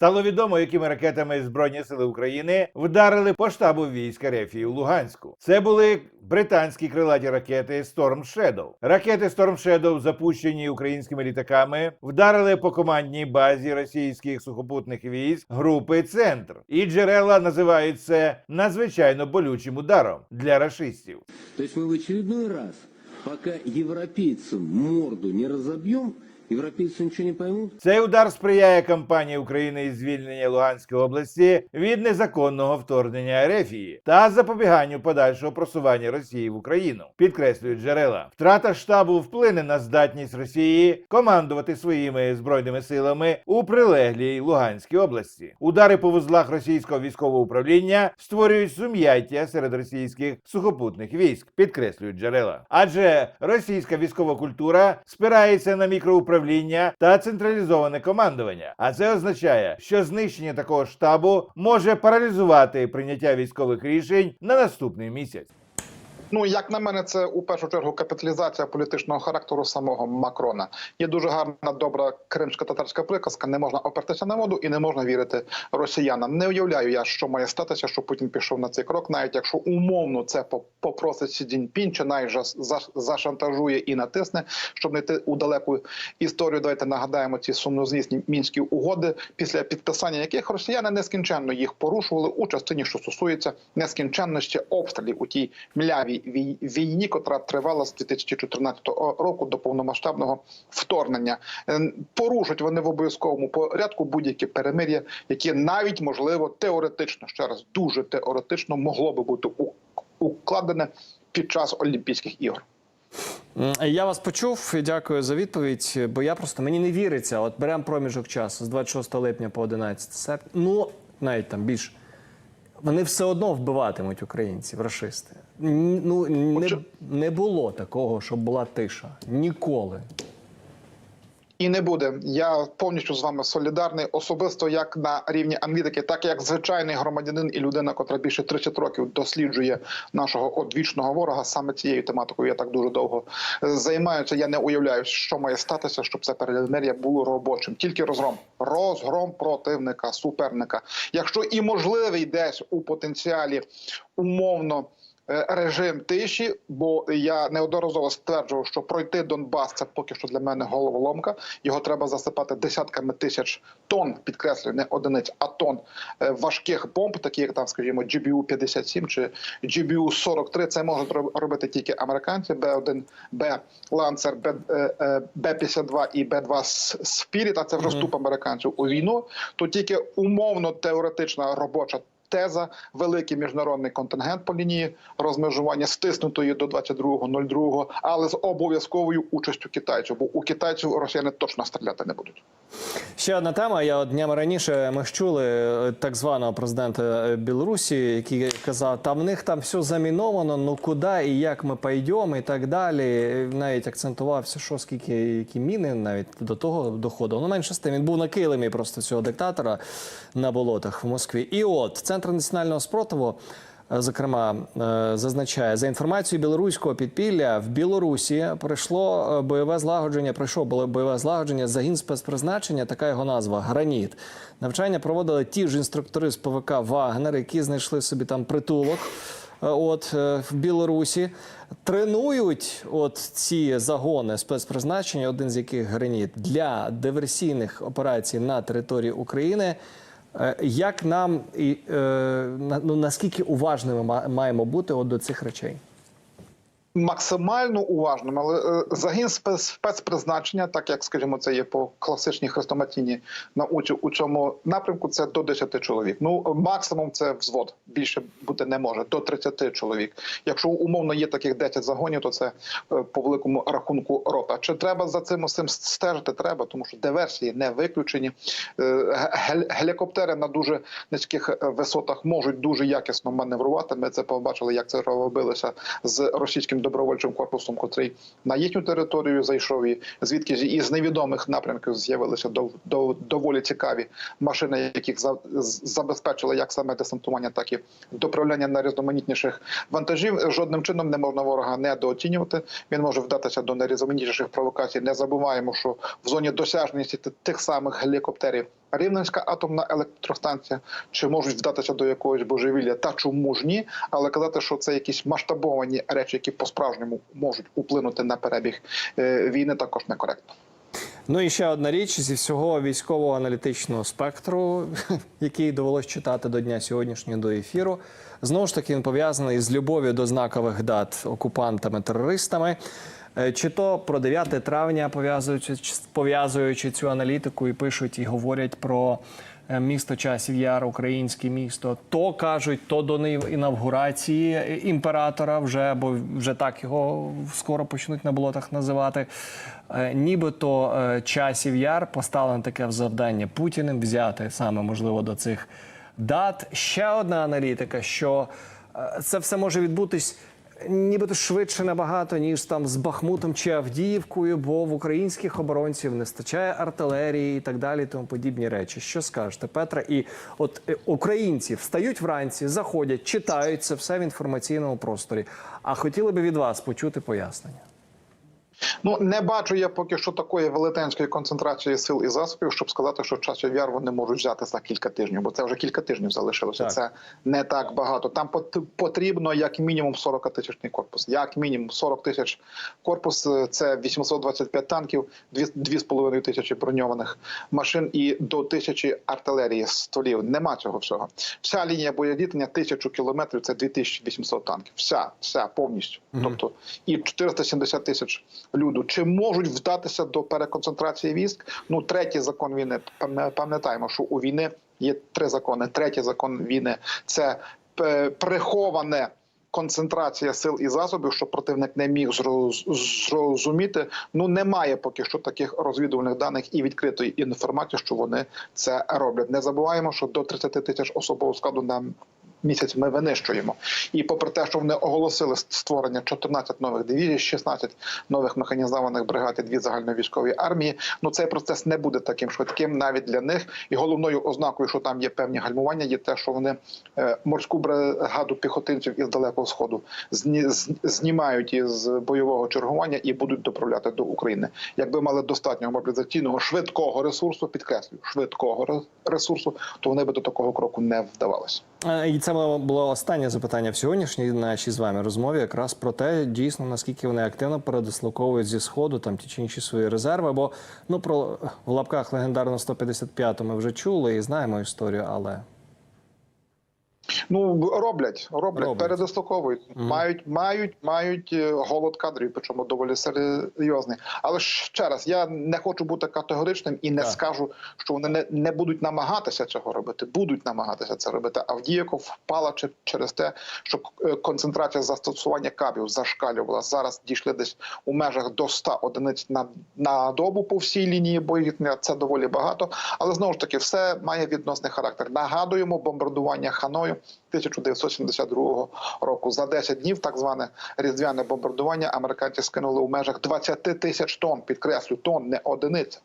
стало відомо, якими ракетами збройні сили України вдарили по штабу військ Рефії у Луганську. Це були британські крилаті ракети Storm Shadow. Ракети Storm Shadow, запущені українськими літаками, вдарили по командній базі російських сухопутних військ групи Центр. І джерела називають це надзвичайно болючим ударом для рашистів. То есть мы в очередной раз, пока европейцам морду не разобьем, европейцы ничего не поймут. Цей удар сприяє кампанії України із звільнення Луганської області від незаконного вторгнення Ерефії та запобіганню подальшого просування Росії в Україну. Підкреслюють джерела. Втрата штабу вплине на здатність Росії командувати своїми збройними силами у прилеглій Луганській області. Удари по вузлах російського військового управління створюють сум'яття серед російських сухопутних військ. Підкреслюють джерела. Адже російська військова культура спирається на мікроуправління та централізоване командування. А це означає, що знищення такого штабу може паралізувати прийняття військових рішень на наступний місяць. Ну, як на мене, це у першу чергу капіталізація політичного характеру самого Макрона. Є дуже гарна, добра кримська татарська приказка. Не можна опертися на воду і не можна вірити росіянам. Не уявляю я, що має статися, що Путін пішов на цей крок, навіть якщо умовно це по- попросить Сі Цзіньпін, чи навіть за- зашантажує і натисне, щоб не йти у далеку історію. Давайте нагадаємо ці сумнозвісні мінські угоди, після підписання яких росіяни нескінченно їх порушували у частині, що стосується нескінченності обстрілів у тій млявій вій- війні, котра тривала з 2014 року до повномасштабного вторгнення. Е, Порушать вони в обов'язковому порядку будь-які перемир'я, які навіть можливо теоретично ще раз дуже теоретично могло би бути укладене під час Олімпійських ігор. Я вас почув. Дякую за відповідь. Бо я просто мені не віриться. От беремо проміжок часу з 26 липня по 11 серпня. Ну навіть там більше. Вони все одно вбиватимуть українців, рашисти. Ну не, не було такого, щоб була тиша. Ніколи. І не буде. Я повністю з вами солідарний, особисто як на рівні аналітики, так як звичайний громадянин і людина, котра більше 30 років досліджує нашого одвічного ворога. Саме цією тематикою я так дуже довго е, займаюся. Я не уявляю, що має статися, щоб це перемир'я було робочим. Тільки розгром, розгром противника, суперника. Якщо і можливий десь у потенціалі умовно. Е, Режим тиші, бо я неодноразово стверджував, що пройти Донбас це поки що для мене головоломка. Його треба засипати десятками тисяч тонн, підкреслюю, не одиниць, а тонн е, важких бомб, такі як там, скажімо, GBU-57 чи GBU-43. Це можуть роб- робити тільки американці. Б-1, Б Ланцер, Б, е, е, Б-52 і Б-2 Спіріт, а це вже вступ американців у війну. То тільки умовно теоретична робоча теза, великий міжнародний контингент по лінії розмежування стиснутої до 22.02, але з обов'язковою участю китайців, бо у китайців росіяни точно стріляти не будуть. Ще одна тема. Я днями раніше ми чули е, так званого президента е, Білорусі, який казав, там в них там все заміновано, ну куди і як ми пойдемо, і так далі. Навіть акцентувався, що скільки які міни навіть до того доходило. Ну менше з тим він був на килимі просто цього диктатора на болотах в Москві. І от центр національного спротиву. е, Зокрема, е, зазначає за інформацією білоруського підпілля в Білорусі пройшло е, бойове злагодження. Пройшов було бойове злагодження загін спецпризначення. Така його назва Граніт. Навчання проводили ті ж інструктори з ПВК Вагнер, які знайшли собі там притулок. От в Білорусі тренують от ці загони спецпризначення, один з яких граніт для диверсійних операцій на території України. Е, Як нам і е, ну, наскільки уважними ма- маємо бути от до цих речей? Максимально уважним, але е, загін спец- спецпризначення, так як скажімо, це є по класичній хрестоматійній науці у цьому напрямку, це до 10 чоловік. Ну максимум це взвод. Більше бути не може до 30 чоловік. Якщо умовно є таких 10 загонів, то це е, по великому рахунку рота. Чи треба за цим усім стежити? Треба, тому що диверсії не виключені. Е, Гелікоптери на дуже низьких висотах можуть дуже якісно маневрувати. Ми це побачили, як це робилося з російським добровольчим корпусом, котрий на їхню територію зайшов і звідки ж із невідомих напрямків з'явилися дов- дов- доволі цікаві машини, яких за- забезпечили як саме десантування, так і доправляння найрізноманітніших вантажів. Жодним чином не можна ворога недооцінювати. Він може вдатися до найрізноманітніших провокацій. Не забуваємо, що в зоні досяжності тих самих гелікоптерів Рівненська атомна електростанція, чи можуть вдатися до якогось божевілля, та чому ж ні, але казати, що це якісь масштабовані речі, які по-справжньому можуть вплинути на перебіг е, війни, також некоректно. Ну і ще одна річ зі всього військового аналітичного спектру, який довелось читати до дня сьогоднішнього до ефіру. Знову ж таки, він пов'язаний з любов'ю до знакових дат окупантами-терористами. Е, Чи то про 9 травня пов'язуючи пов'язуючи цю аналітику і пишуть і говорять про е, місто Часів Яр, українське місто, то кажуть, то до інавгурації імператора вже, бо вже так його скоро почнуть на болотах називати. Е, Нібито е, Часів Яр поставлено таке завдання Путіним взяти саме можливо до цих дат. Ще одна аналітика, що е, це все може відбутись нібито швидше набагато, ніж там з Бахмутом чи Авдіївкою, бо в українських оборонців не стачає артилерії і так далі, тому подібні речі. Що скажете, Петра? І от е, українці встають вранці, заходять, читають це все в інформаційному просторі. А хотіли би від вас почути пояснення. Ну не бачу я поки що такої велетенської концентрації сил і засобів, щоб сказати, що часів яр вони можуть взяти за кілька тижнів, бо це вже кілька тижнів залишилося. Так. Це не так багато. Там пот- потрібно як мінімум 40 тисячний корпус. Як мінімум 40 тисяч корпус. е, Це 825 танків, 2,5 тисячі броньованих машин і до тисячі артилерії стволів. Нема цього всього. Вся лінія боєзіткнення тисячу кілометрів. Це 2800 танків. Вся, вся повністю. Тобто і 470 тисяч люду. Чи можуть вдатися до переконцентрації військ? Ну, третій закон війни. Пам'я- Пам'ятаємо, що у війни є три закони. Третій закон війни це е, приховане. Концентрація сил і засобів, щоб противник не міг зрозуміти. Ну немає поки що таких розвідувальних даних і відкритої інформації, що вони це роблять. Не забуваємо, що до 30 тисяч особового складу на місяць ми винищуємо. І попри те, що вони оголосили створення 14 нових дивізій, 16 нових механізованих бригад і дві загальновійськові армії. Ну цей процес не буде таким швидким навіть для них. І головною ознакою, що там є певні гальмування, є те, що вони е, морську бригаду піхотинців із далекого сходу зні, знімають із бойового чергування і будуть доправляти до України. Якби мали достатньо мобілізаційного швидкого ресурсу, підкреслюю, швидкого ре- ресурсу, то вони би до такого кроку не вдавалися. Е, І це було останнє запитання в сьогоднішній нашій з вами розмові, якраз про те, дійсно наскільки вони активно передислоковують зі сходу там ті чи інші свої резерви. Бо ну про в лапках легендарно 155 ми вже чули і знаємо історію, але Ну роблять, роблять, Роблять. передислоковують. Мають, мають, мають е, голод кадрів, причому доволі серйозний. Але ще раз, я не хочу бути категоричним і не Так. скажу, що вони не, не будуть намагатися цього робити. Будуть намагатися це робити. Авдіївка впала чи- через те, що е, концентрація застосування кабів зашкалювала. Зараз дійшли десь у межах до 100 одиниць на, на добу по всій лінії боєзіткнення. Це доволі багато. Але знову ж таки, все має відносний характер. Нагадуємо бомбардування Ханою 1972 року. За 10 днів, так зване різдвяне бомбардування, американці скинули у межах 20 тисяч тонн. Підкреслю, тонн, не одиниця.